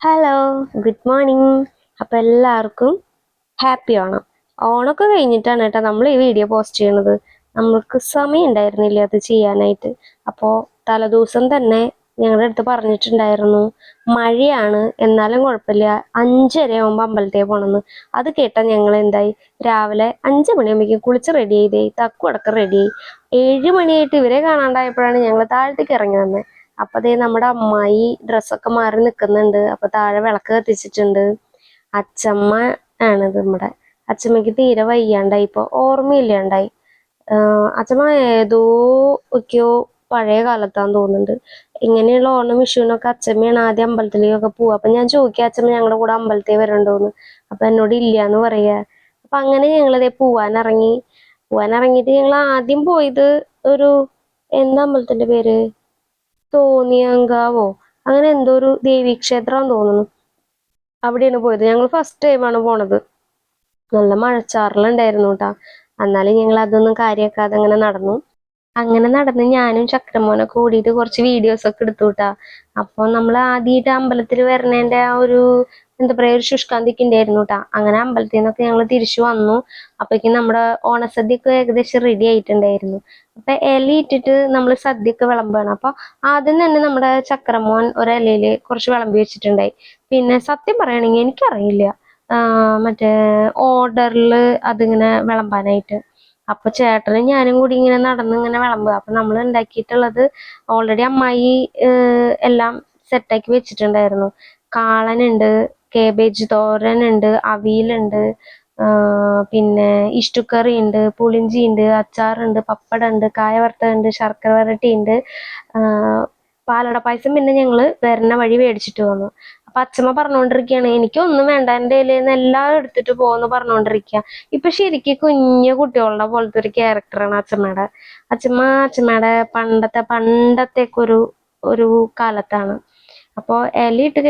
Hello good morning അപ്പോൾ എല്ലാവർക്കും happy Onam ഓണമൊക്കെ കഴിഞ്ഞിട്ടാണ് കേട്ടോ നമ്മൾ ഈ വീഡിയോ പോസ്റ്റ് ചെയ്യണത്. നമുക്ക് സമയം ഉണ്ടായിരുന്നില്ല അത് ചെയ്യാനായിട്ട്? അപ്പോൾ തലേദിവസം തന്നെ ഞങ്ങളുടെ അടുത്ത് പറഞ്ഞിട്ടുണ്ടായിരുന്നു മഴയാണ് എന്നാലും കുഴപ്പമില്ല അഞ്ചര ആകുമ്പോൾ അമ്പലത്തിൽ പോകണമെന്ന് അത് കേട്ടാൽ ഞങ്ങൾ എന്തായി? രാവിലെ അഞ്ച് മണിയാകുമ്പോഴേക്കും കുളിച്ച് റെഡി ചെയ്തേ തക്കു അടക്കം റെഡിയായി ഏഴ് മണിയായിട്ട് ഇവരെ കാണാണ്ടായപ്പോഴാണ് ഞങ്ങൾ താഴത്തേക്ക് ഇറങ്ങി വന്നത് അപ്പൊ അതേ നമ്മുടെ അമ്മായി ഡ്രസ്സൊക്കെ മാറി നിൽക്കുന്നുണ്ട് അപ്പൊ താഴെ വിളക്ക് കത്തിച്ചിട്ടുണ്ട്. അച്ചമ്മ ആണത് നമ്മുടെ. അച്ചമ്മക്ക് തീരെ വയ്യാണ്ടായി. ഇപ്പൊ ഓർമ്മയില്ലാണ്ടായി അച്ചമ്മ ഏതോ ഒക്കെയോ പഴയ കാലത്താന്ന് തോന്നുന്നുണ്ട്. ഇങ്ങനെയുള്ള ഓണം വിഷുവിനൊക്കെ അച്ചമ്മയാണ് ആദ്യം അമ്പലത്തിലേക്കൊക്കെ പോവുക. അപ്പൊ ഞാൻ ചോദിക്കുക അച്ചമ്മ ഞങ്ങളുടെ കൂടെ അമ്പലത്തിൽ വരണ്ടോന്ന്? അപ്പൊ എന്നോട് ഇല്ലാന്ന് പറയാ. അപ്പൊ അങ്ങനെ ഞങ്ങളിതേ പോവാനിറങ്ങി. പോവാനിറങ്ങിയിട്ട് ഞങ്ങൾ ആദ്യം പോയത് ഒരു എന്താ അമ്പലത്തിന്റെ പേര്? തോന്നിയങ്കാവോ? അങ്ങനെ എന്തോ ഒരു ദേവീക്ഷേത്രം തോന്നുന്നു. അവിടെയാണ് പോയത്. ഞങ്ങൾ ഫസ്റ്റ് ടൈമാണ് പോണത്. നല്ല മഴച്ചാറലുണ്ടായിരുന്നു കേട്ടാ എന്നാലും ഞങ്ങൾ അതൊന്നും കാര്യമാക്കാതെ അങ്ങനെ നടന്നു. അങ്ങനെ നടന്ന് ഞാനും ചക്രമോനൊക്കെ കൂടിയിട്ട് കുറച്ച് വീഡിയോസ് ഒക്കെ എടുത്തു കിട്ടാ അപ്പൊ നമ്മൾ ആദ്യമായിട്ട് അമ്പലത്തിൽ വരണേന്റെ ആ ഒരു എന്താ പറയാ ഒരു ശുഷ്കാന്തിക്ക് ഉണ്ടായിരുന്നു കേട്ടാ അങ്ങനെ അമ്പലത്തിൽ നിന്നൊക്കെ ഞങ്ങൾ തിരിച്ചു വന്നു. അപ്പോഴേക്കും നമ്മുടെ ഓണസദ്യയൊക്കെ ഏകദേശം റെഡി ആയിട്ടുണ്ടായിരുന്നു. അപ്പൊ ഇല ഇട്ടിട്ട് നമ്മൾ സദ്യയൊക്കെ വിളമ്പാണ്. അപ്പൊ ആദ്യം തന്നെ നമ്മുടെ ചക്രമോൻ ഒരിലയിൽ കുറച്ച് വിളമ്പി വെച്ചിട്ടുണ്ടായി. പിന്നെ സത്യം പറയുകയാണെങ്കിൽ എനിക്കറിയില്ല. മറ്റേ ഓർഡറിൽ അതിങ്ങനെ വിളമ്പാനായിട്ട്. അപ്പൊ ചേട്ടനും ഞാനും കൂടി ഇങ്ങനെ നടന്ന് ഇങ്ങനെ വിളമ്പുക. അപ്പൊ നമ്മൾ ഉണ്ടാക്കിയിട്ടുള്ളത് ഓൾറെഡി അമ്മായി എല്ലാം സെറ്റാക്കി വെച്ചിട്ടുണ്ടായിരുന്നു. കാളനുണ്ട് കേബേജ് തോരൻ ഉണ്ട് അവിയലുണ്ട് പിന്നെ ഇഷ്ടുക്കറി ഉണ്ട് പുളിഞ്ചി ഉണ്ട് അച്ചാറുണ്ട് പപ്പടം ഉണ്ട് കായ വറുത്തതുണ്ട് ശർക്കര വരട്ടി ഉണ്ട് പാലട പായസം പിന്നെ ഞങ്ങൾ വരുന്ന വഴി മേടിച്ചിട്ട് വന്നു. അപ്പൊ അച്ഛമ്മ പറഞ്ഞുകൊണ്ടിരിക്കുകയാണ് എനിക്കൊന്നും വേണ്ട എന്റെ കയ്യിൽ എല്ലാം എടുത്തിട്ട് പോകുന്നു പറഞ്ഞുകൊണ്ടിരിക്കുക ഇപ്പൊ ശരിക്കും കുഞ്ഞു കുട്ടികളുടെ പോലത്തെ ഒരു ക്യാരക്ടറാണ് അച്ഛമ്മയുടെ. അച്ഛമ്മ അച്ഛമ്മയുടെ പണ്ടത്തെ പണ്ടത്തേക്കൊരു ഒരു കാലത്താണ്. അപ്പോൾ ഇല ഇട്ട്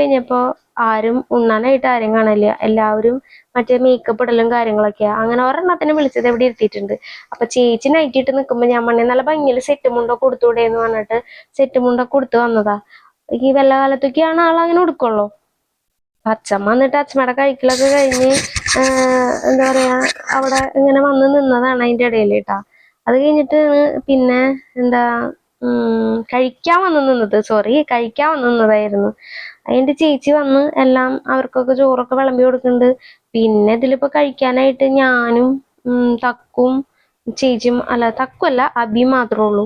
ആരും ഉണ്ണാനായിട്ട് ആരും കാണില്ല എല്ലാവരും മറ്റേ മേക്കപ്പ് ഇടലും കാര്യങ്ങളൊക്കെയാ. അങ്ങനെ ഒരെണ്ണത്തിനെ വിളിച്ചത് എവിടെ ഇരുത്തിയിട്ടുണ്ട്. അപ്പൊ ചേച്ചി നൈറ്റ് ഇട്ട് നിൽക്കുമ്പോൾ ഞാൻ പറഞ്ഞ നല്ല ഭംഗിയിൽ സെറ്റ് മുണ്ടൊക്കെ കൊടുത്തൂടെ എന്ന് പറഞ്ഞിട്ട് സെറ്റ് മുണ്ടൊക്കെ കൊടുത്തു വന്നതാ. ഈ വല്ല കാലത്തൊക്കെയാണ് ആൾ അങ്ങനെ കൊടുക്കുള്ളൂ. അച്ഛമ്മ എന്നിട്ട് അച്ഛമ്മയുടെ കഴിക്കലൊക്കെ കഴിഞ്ഞ് എന്താ പറയാ അവിടെ ഇങ്ങനെ വന്ന് നിന്നതാണ് അതിന്റെ ഇടയിൽ കേട്ടാ അത് കഴിഞ്ഞിട്ട് പിന്നെ എന്താ കഴിക്കാൻ വന്നു നിന്നത് സോറി കഴിക്കാൻ വന്നു നിന്നതായിരുന്നു അതിന്റെ ചേച്ചി വന്ന് എല്ലാം അവർക്കൊക്കെ ചോറൊക്കെ വിളമ്പി കൊടുക്കുന്നുണ്ട്. പിന്നെ ഇതിലിപ്പോ കഴിക്കാനായിട്ട് ഞാനും തക്കും ചേച്ചിയും അല്ല തക്കുമല്ല അബി മാത്രമേ ഉള്ളൂ.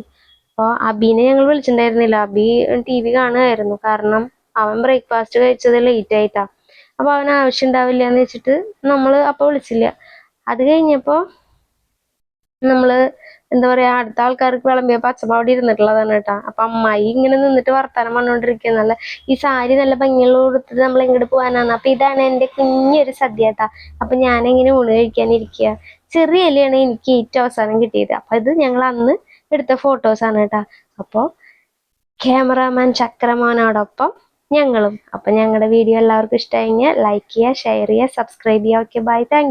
അപ്പോൾ അബീനെ ഞങ്ങൾ വിളിച്ചിട്ടുണ്ടായിരുന്നില്ല. അബി ടി വി കാണുമായിരുന്നു കാരണം അവൻ ബ്രേക്ക്ഫാസ്റ്റ് കഴിച്ചത് ലേറ്റ് ആയിട്ടാ. അപ്പൊ അവന് ആവശ്യം ഉണ്ടാവില്ല എന്ന് വെച്ചിട്ട് നമ്മൾ അപ്പൊ വിളിച്ചില്ല. അത് കഴിഞ്ഞപ്പോ നമ്മൾ എന്താ പറയാ അടുത്ത ആൾക്കാർക്ക് വിളമ്പിയപ്പോ അച്ഛമ്മ അവിടെ ഇരുന്നിട്ടുള്ളതാണ് കേട്ടോ. അപ്പൊ അമ്മായി ഇങ്ങനെ നിന്നിട്ട് വർത്താനം പറഞ്ഞുകൊണ്ടിരിക്കുക നല്ല ഈ സാരി നല്ല ഭംഗിയുള്ള കൊടുത്തിട്ട് നമ്മൾ എങ്ങോട്ട് പോകാനാണ്. അപ്പൊ ഇതാണ് എന്റെ കുഞ്ഞൊരു സദ്യ കേട്ടാ. അപ്പൊ ഞാനിങ്ങനെ ഊണ് കഴിക്കാനിരിക്കുക ചെറിയ ഇലയാണ് എനിക്ക് ഏറ്റവും അവസാനം കിട്ടിയത്. അപ്പൊ ഇത് ഞങ്ങൾ അന്ന് എടുത്ത ആണ് കേട്ടാ. അപ്പൊ ക്യാമറാമാൻ ചക്രമാനോടൊപ്പം ഞങ്ങളും. അപ്പൊ ഞങ്ങളുടെ വീഡിയോ എല്ലാവർക്കും ഇഷ്ടമായി ലൈക്ക് ചെയ്യുക ഷെയർ ചെയ്യുക സബ്സ്ക്രൈബ് ചെയ്യുക. Okay bye thank